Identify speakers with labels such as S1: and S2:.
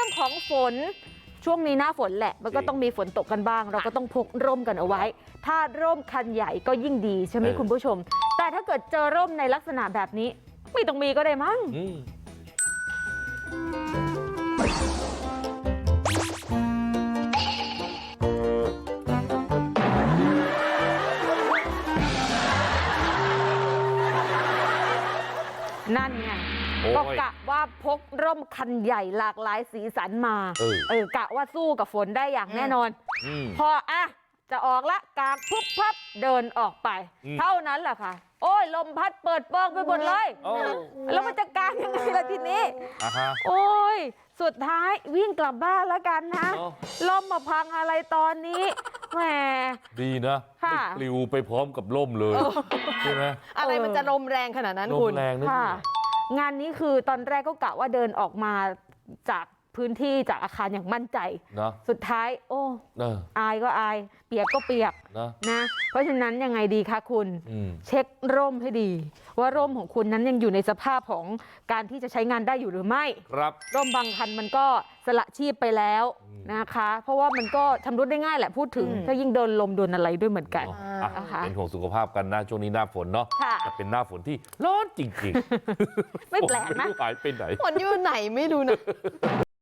S1: รื่องของฝนช่วงนี้หน้าฝนแหละ มันก็
S2: จริง
S1: ต้องมีฝนตกกันบ้าง เราก็ต้องพกร่มกันเอาไว้ ถ้าร่มคันใหญ่ก็ยิ่งดีใช่ไหม
S2: เออ
S1: คุณผู้ชม แต่ถ้าเกิดเจอร่มในลักษณะแบบนี้ ไม่ต้องมีก็ได้มั้ง
S2: อืม
S1: นั่นไง
S2: โอ้
S1: ก็
S2: ย
S1: กะว่าพกร่มคันใหญ่หลากหลายสีสันมา
S2: เออ
S1: เออกะว่าสู้กับฝนได้อย่างแน่นอน
S2: อืม
S1: พออะจะออกละกางปุ๊บพับเดินออกไป
S2: อืม
S1: เท่านั้นแหละค่ะ โอ้ยลมพัดเปิดเปิงไปหมดเลย
S2: โอ้
S1: แล้วมันจะกางยังไงล่ะทีนี้
S2: อะฮะ
S1: โอ้ยสุดท้ายวิ่งกลับบ้านแล้วกันนะ
S2: เอ้า
S1: ล่มมาพังอะไรตอนนี้แหม
S2: ดีนะ
S1: ค่ะ
S2: ไม่ปลิวไปพร้อมกับล่มเลยใช่ไหม
S3: อะไรมันจะลมแรงขนาดนั้น
S2: ล
S3: คุ
S2: ม
S3: ณ
S2: แรงนะ
S1: ค่ะ
S2: เนี่ย
S1: งานนี้คือตอนแรกก็กะว่าเดินออกมาจาก พื้นที่จากอาคารอย่างมั่นใจ
S2: นะ
S1: สุดท้ายโอ้
S2: เออ
S1: อายก็อายเปียกก็เปียก
S2: นะ
S1: นะเพราะฉะนั้นยังไงดีคะคุณ
S2: อืม
S1: เช็คร่มให้ดี ว่าร่มของคุณนั้นยังอยู่ในสภาพของการที่จะใช้งานได้อยู่หรือไม่
S2: ครับ
S1: ร่มบางคันมันก็สละชีพไปแล้ว
S2: อืม
S1: นะคะ เพราะว่ามันก็ชำรุดได้ง่ายแหละพูดถึง
S3: อืม
S1: ถ้ายิ่งโดนลมโดนอะไรด้วยเหมือนกัน
S2: อะ
S1: นะคะ
S2: เป็นห่วงสุขภาพกันนะช่วงนี้หน้าฝนเนาะ
S1: ค่ะ
S2: แต่เป็นหน้าฝนที่ร้อนจริงๆ
S1: ไม่แปลก
S2: ฝ
S1: นะ
S2: ไม่รู้หายไปไหน
S3: ฝนอยู่ไหนไม่รู้นะ